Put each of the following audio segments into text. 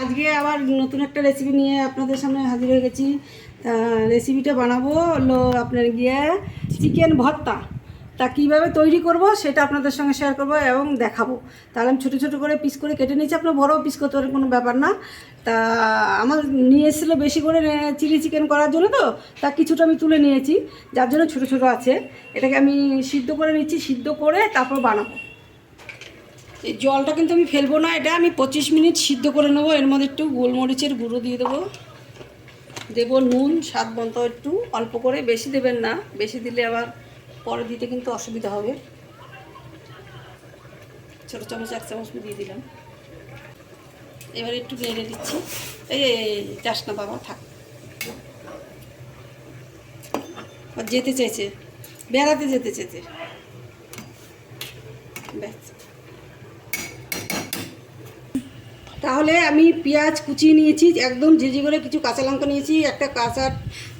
আজকে আবার নতুন একটা রেসিপি নিয়ে আপনাদের সামনে হাজির হয়ে গেছি। রেসিপিটা বানাবো হলো আপনার গিয়ে চিকেন ভর্তা। তা কীভাবে তৈরি করব সেটা আপনাদের সঙ্গে শেয়ার করব এবং দেখাবো। তাহলে আমি ছোটো ছোটো করে পিস করে কেটে নিয়েছি, আপনার বড়ো পিস করতে পারেন, কোনো ব্যাপার না। তা আমার নিয়ে এসেছিল বেশি করে চিলি চিকেন করার জন্য তো, তা কিছুটা আমি তুলে নিয়েছি। যার জন্য ছোটো ছোটো আছে। এটাকে আমি সিদ্ধ করে নিচ্ছি, সিদ্ধ করে তারপর বানাবো। এই জলটা কিন্তু আমি ফেলব না, এটা আমি পঁচিশ মিনিট সিদ্ধ করে নেব। এর মধ্যে একটু গোলমরিচের গুঁড়ো দিয়ে দেবো। দেবো নুন, স্বাদ মতো একটু, অল্প করে, বেশি দেবেন না। বেশি দিলে আবার পরে দিতে কিন্তু অসুবিধা হবে। ছোটো চামচ, এক চামচ দিয়ে দিলাম। এবার একটু নেড়ে দিচ্ছি। এই যাস না বাবা, থাক। যেতে চাইছে বেড়াতে যেতে চেয়েছে। ব্যাস। তাহলে আমি পেঁয়াজ কুচিয়ে নিয়েছি, একদম ঝিঝি করে কিছু কাঁচা লঙ্কা নিয়েছি, একটা কাঁচা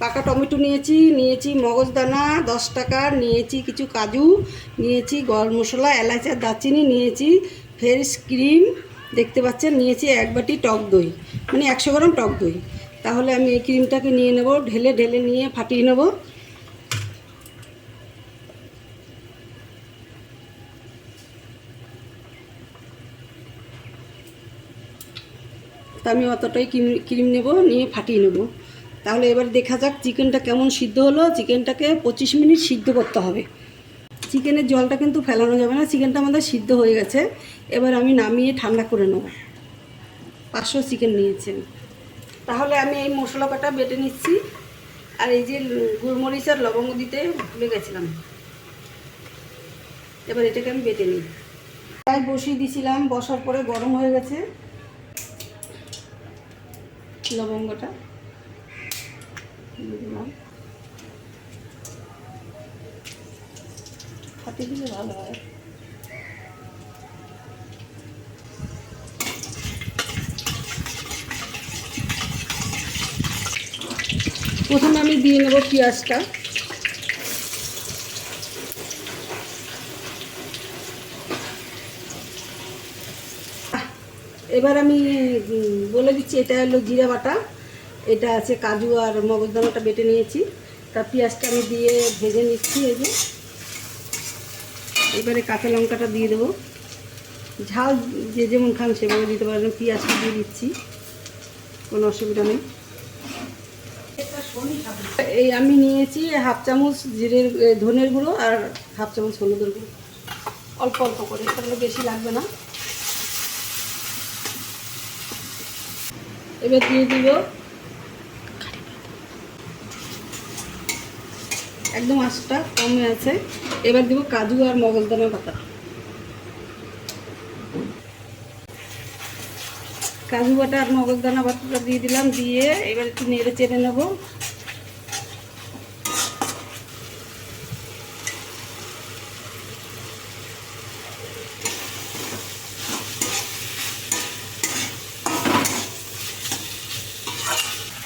পাকা টমেটো নিয়েছি নিয়েছি মগজদানা দশ টাকার নিয়েছি কিছু কাজু, নিয়েছি গরম মশলা, এলাচ আর দারচিনি, নিয়েছি ফেস ক্রিম, দেখতে পাচ্ছেন, নিয়েছি এক বাটি টক দই মানে একশো গ্রাম টক দই। তাহলে আমি এই ক্রিমটাকে নিয়ে নেব, ঢেলে ঢেলে নিয়ে ফাটিয়ে নেব। তা আমি অতটাই ক্রিম ক্রিম নেব, নিয়ে ফাটিয়ে নেব। তাহলে এবার দেখা যাক চিকেনটা কেমন সিদ্ধ হলো। চিকেনটাকে পঁচিশ মিনিট সিদ্ধ করতে হবে। চিকেনের জলটা কিন্তু ফেলানো যাবে না, চিকেনটা আমাদের সিদ্ধ হয়ে গেছে। এবার আমি নামিয়ে ঠান্ডা করে নেব। পাঁচশো চিকেন নিয়েছেন। তাহলে আমি এই মশলা কটা বেটে নিচ্ছি। আর এই যে গুলমরিচ আর লবঙ্গ দিতে ভুলে গেছিলাম। এবার এটাকে আমি বেটে নিই। তাই বসিয়ে দিয়েছিলাম বসার পরে গরম হয়ে গেছে। লবঙ্গটা। হাতে দিলে ভালো হয়। প্রথমে আমি দিয়ে নেব পেঁয়াজটা। এবার আমি বলে দিচ্ছি, এটা হলো জিরা বাটা। এটা আছে কাজু আর মগজদানাটা বেটে নিয়েছি। তা পেঁয়াজটা আমি দিয়ে ভেজে নিচ্ছি, এই যে। এবারে কাঁচা লঙ্কাটা দিয়ে দেবো। ঝাল যে যেমন খান সেভাবে দিতে পারেন পেঁয়াজটা দিয়ে দিচ্ছি। কোনো অসুবিধা নেই। এই আমি নিয়েছি হাফ চামচ জিরের ধনের গুঁড়ো আর হাফ চামচ হলুদের গুঁড়ো। অল্প অল্প করে তাহলে বেশি লাগবে না। এবার দিয়ে দিব একদম আঁচটা কমে আছে। এবার দিব কাজু আর মগজদানা পাতা। কাজু বাটা আর মগজদানা পাতাটা দিয়ে দিলাম, দিয়ে এবার একটু নেড়ে চেড়ে নেব।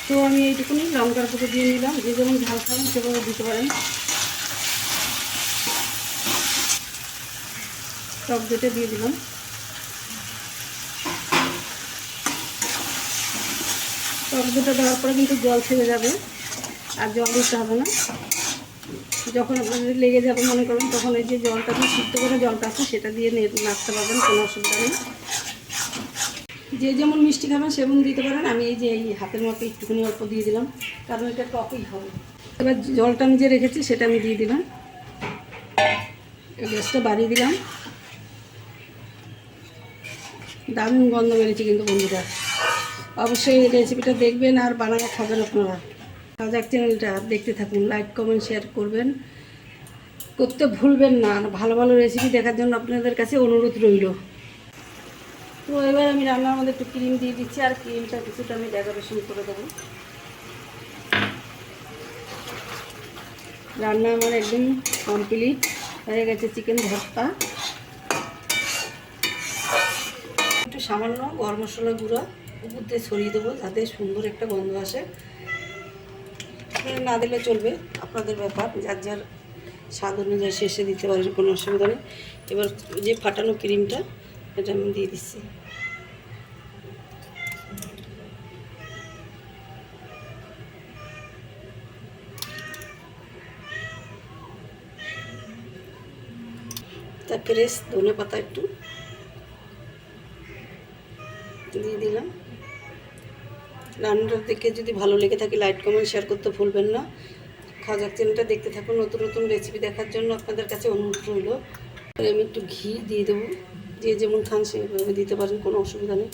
তো আমি এইটুকুনি লঙ্কার পুজো দিয়ে নিলাম। যে যেমন ঝাল খাবেন, সেভাবে দিতে পারেন। টক দইটা দিয়ে দিলাম। টক দইটা দেওয়ার পরে কিন্তু জল ছেড়ে যাবে, আর জল দিতে হবে না। যখন আপনাদের লেগে যাবে মনে করুন, তখন এই যে জলটা সিদ্ধ করে জলটা আছে, সেটা দিয়ে নে- নাড়তে পারবেন, কোনো অসুবিধা নেই। যে যেমন মিষ্টি খাবেন সেমন দিতে পারেন। আমি এই যে এই হাতের মতো একটুখানি অল্প দিয়ে দিলাম। কারণ এটা টকই হবে। এবার জলটা আমি যে রেখেছি সেটা আমি দিয়ে দিলাম। গ্যাসটা বাড়িয়ে দিলাম। দারুণ গন্ধ বেরিয়েছে কিন্তু বন্ধুরা। অবশ্যই রেসিপিটা দেখবেন আর বানানো খাবেন আপনারা। সাজাক চ্যানেলটা দেখতে থাকুন লাইক কমেন্ট শেয়ার করবেন। করতে ভুলবেন না। ভালো ভালো রেসিপি দেখার জন্য আপনাদের কাছে অনুরোধ রইল। তো এবার আমি রান্নার মধ্যে একটু ক্রিম দিয়ে দিচ্ছি, আর ক্রিমটা কিছুটা আমি ডেকোরেশন করে দেবো। রান্না আমার একদম কমপ্লিট হয়ে গেছে চিকেন ভর্তা। একটু সামান্য গরম মশলা গুঁড়ো, উপর দিয়ে ছড়িয়ে দেবো, যাতে সুন্দর একটা গন্ধ আসে। না দিলে চলবে, আপনাদের ব্যাপার, যার যার স্বাদ অনুযায়ী শেষে দিতে পারেন, কোনো অসুবিধা নেই। এবার যে ফাটানো ক্রিমটা এটা আমি দিয়ে দিচ্ছি তারপরে ধনে পাতা একটু দিয়ে দিলাম রান্নাটা দেখে যদি ভালো লেগে থাকে লাইট কমেন্ট শেয়ার করতে ভুলবেন না। খাজার চ্যানেলটা দেখতে থাকুন। নতুন নতুন রেসিপি দেখার জন্য আপনাদের কাছে অনুরোধ রইল। আমি একটু ঘি দিয়ে দেবো। যে যেমন খান সেভাবে দিতে পারেন কোনো অসুবিধা নেই।